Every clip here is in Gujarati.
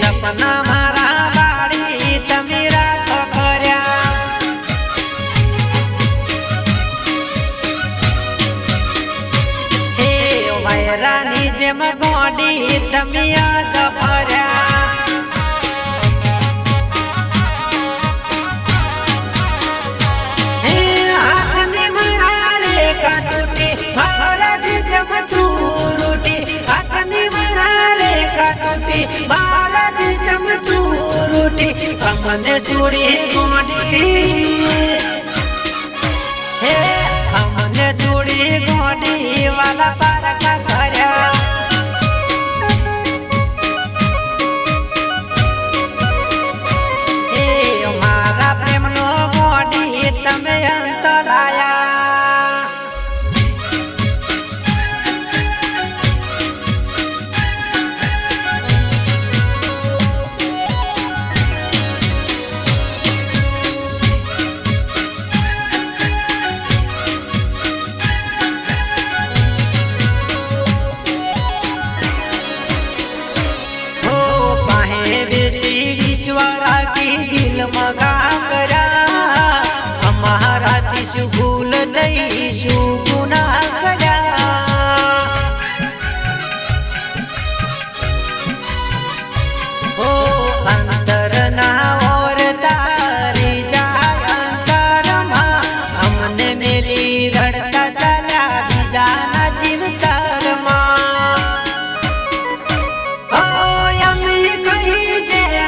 સપના મારા વાળી તમે રાખ કર્યા. હે વૈરાની જેમ ગોડી તમે આજ ફર્યા. જેમ તું રૂટી અમને સુડી ગોડી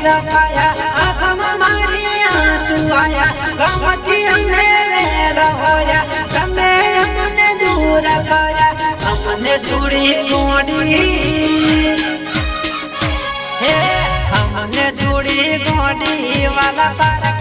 રફાયા આંખમાં મારી આંસુ આયા ગમતી અમને રહોયા તમે અમને દૂર કર્યા અમને સુડી ગોડી હે અમને સુડી ગોડી વાલા પારકા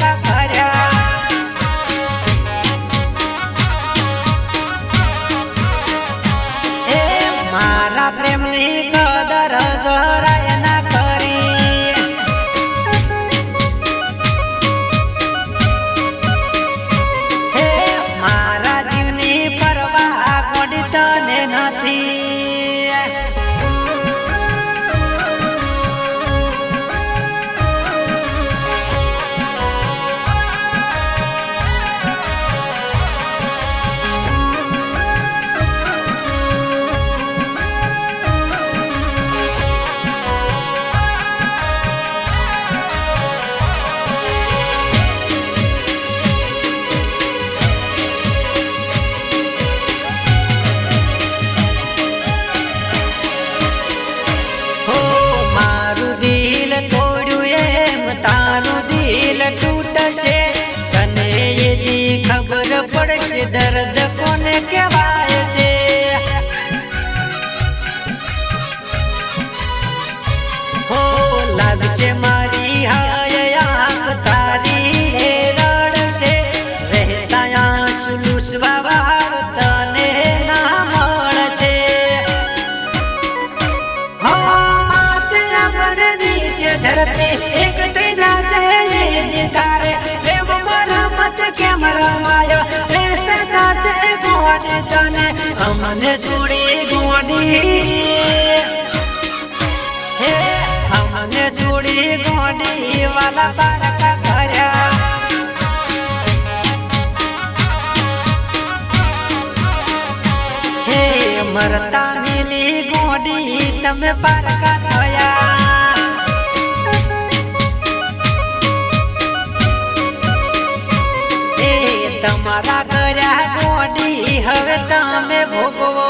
પડશે દર્દ કોને કહેવાય છે? હો, લાગશે મારી હાય આંખ તારી હે રડશે રહેતા કેમ રમાયો? ગોડ તને અમને સુડી ગોડી હે, અમને સુડી ગોડી વાલા બારક કર્યા હે મરતા મિલી ગોડી, તમે પારકા થયા. તમારા તમે ભોગવ